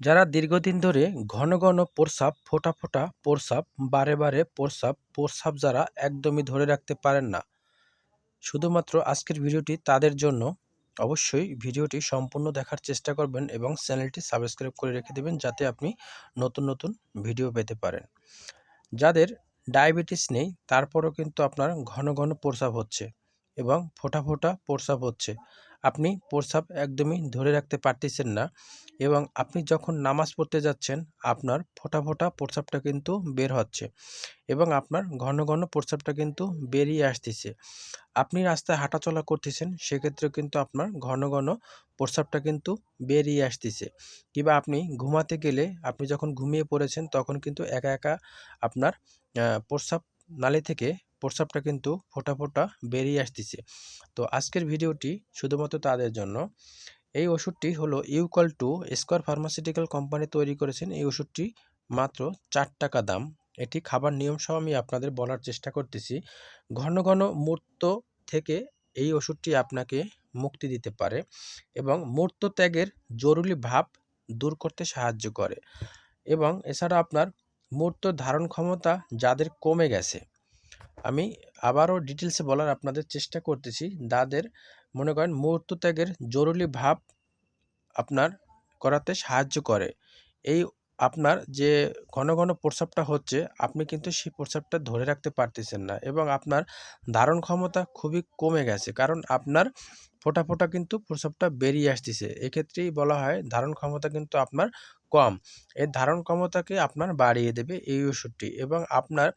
যারা দীর্ঘদিন ধরে ঘন ঘন প্রস্রাব, ফোঁটা ফোঁটা প্রস্রাব, বারে বারে প্রস্রাব প্রস্রাব যারা একদমই ধরে রাখতে পারেন না। শুধুমাত্র আজকের ভিডিওটি তাদের জন্য। অবশ্যই ভিডিওটি সম্পূর্ণ দেখার চেষ্টা করবেন এবং চ্যানেলটি সাবস্ক্রাইব করে রেখে দেবেন যাতে আপনি নতুন নতুন ভিডিও পেতে পারেন। যাদের ডায়াবেটিস নেই, তারপরও কিন্তু আপনার ঘন ঘন প্রস্রাব হচ্ছে এবং ফোঁটা ফোঁটা প্রস্রাব হচ্ছে। আপনি প্রস্রাব একদমই ধরে রাখতে পারতেছেন না এবং আপনি যখন নামাজ পড়তে যাচ্ছেন, আপনার ফোঁটা ফোঁটা প্রস্রাবটা কিন্তু বের হচ্ছে এবং আপনার ঘন ঘন প্রস্রাবটা কিন্তু বেরিয়ে আসতেছে। আপনি রাস্তায় হাঁটাচলা করতেছেন, সেক্ষেত্রে কিন্তু আপনার ঘন ঘন প্রস্রাবটা কিন্তু বেরিয়ে আসতেছে কিংবা আপনি ঘুমাতে গেলে, আপনি যখন ঘুমিয়ে পড়েছেন তখন কিন্তু একা একা আপনার প্রস্রাব নালী থেকে প্রস্রাবটা কিন্তু ফোটা ফোঁটা বেরিয়ে আসতেছে। তো আজকের ভিডিওটি শুধুমাত্র তাদের জন্য। এই ওষুধটি হলো ইউকল টু স্কোয়ার ফার্মাসিউটিক্যাল কোম্পানি তৈরি করেছেন। এই ওষুধটি মাত্র চার টাকা দাম। এটি খাবার নিয়ম সহ আমি আপনাদের বলার চেষ্টা করতেছি। ঘন ঘন মূর্ত থেকে এই ওষুধটি আপনাকে মুক্তি দিতে পারে এবং মূর্ত ত্যাগের জরুরি ভাব দূর করতে সাহায্য করে। এবং এছাড়া আপনার মূর্ত ধারণ ক্ষমতা যাদের কমে গেছে। আমি আবারও ডিটেলসে বলার আপনাদের চেষ্টা করতেছি। দাদের, মনে করেন, মুহূর্ত ত্যাগের জরুরি ভাব আপনার করাতে সাহায্য করে। এই আপনার যে ঘন ঘন প্রস্রাবটা হচ্ছে, আপনি কিন্তু সেই প্রস্রাবটা ধরে রাখতে পারতেছেন না এবং আপনার ধারণ ক্ষমতা খুবই কমে গেছে। কারণ আপনার ফোটা ফোটা কিন্তু প্রস্রাবটা বেরিয়ে আসতেছে। এক্ষেত্রেই বলা হয়, ধারণ ক্ষমতা কিন্তু আপনার কম। এর ধারণ ক্ষমতাকে আপনার বাড়িয়ে দেবে এই ওষুধটি এবং আপনার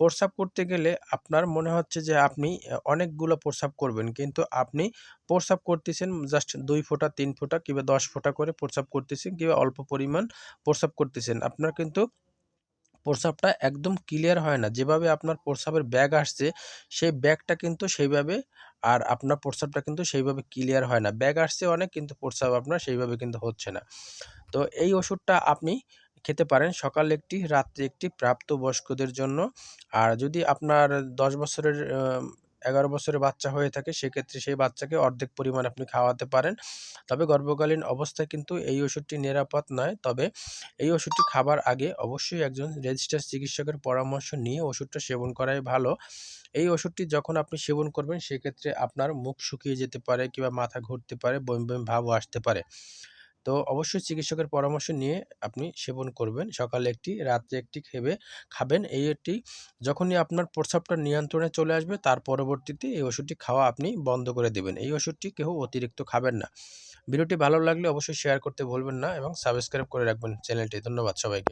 প্রস্রাব করতে গেলে আপনার মনে হচ্ছে যে আপনি অনেকগুলো প্রস্রাব করবেন কিন্তু আপনি প্রস্রাব করতেছেন জাস্ট দুই ফোঁটা, তিন ফোঁটা কিংবা দশ ফোঁটা করে প্রস্রাব করতেছেন কিংবা অল্প পরিমাণ প্রস্রাব করতেছেন। আপনার কিন্তু প্রস্রাবটা একদম ক্লিয়ার হয় না। যেভাবে আপনার প্রস্রাবের ব্যাগ আসছে, সেই ব্যাগটা কিন্তু সেইভাবে আর আপনার প্রস্রাবটা কিন্তু সেইভাবে ক্লিয়ার হয় না। ব্যাগ আসছে অনেক কিন্তু প্রস্রাব আপনার সেইভাবে কিন্তু হচ্ছে না। তো এই ওষুধটা আপনি খেতে পারেন। সকালে একটি, রাত্রে একটি প্রাপ্তবয়স্কদের জন্য। আর যদি আপনার দশ বছরের এগারো বছরের বাচ্চা হয়ে থাকে, সেক্ষেত্রে সেই বাচ্চাকে অর্ধেক পরিমাণ আপনি খাওয়াতে পারেন। তবে গর্ভকালীন অবস্থায় কিন্তু এই ওষুধটি নিরাপদ নয়। তবে এই ওষুধটি খাবার আগে অবশ্যই একজন রেজিস্টার চিকিৎসকের পরামর্শ নিয়ে ওষুধটা সেবন করাই ভালো। এই ওষুধটি যখন আপনি সেবন করবেন, সেক্ষেত্রে আপনার মুখ শুকিয়ে যেতে পারে কিংবা মাথা ঘুরতে পারে, বমি বমি ভাবও আসতে পারে। তো অবশ্যই চিকিৎসকের পরামর্শ নিয়ে আপনি সেবন করবেন। সকালে একটি, রাত্রে একটি খেবে, খাবেন। এই একটি, যখনই আপনার প্রস্রাবটা নিয়ন্ত্রণে চলে আসবে, তার পরবর্তীতে এই ওষুধটি খাওয়া আপনি বন্ধ করে দেবেন। এই ওষুধটি কেউ অতিরিক্ত খাবেন না। ভিডিওটি ভালো লাগলে অবশ্যই শেয়ার করতে ভুলবেন না এবং সাবস্ক্রাইব করে রাখবেন চ্যানেলটি। ধন্যবাদ সবাইকে।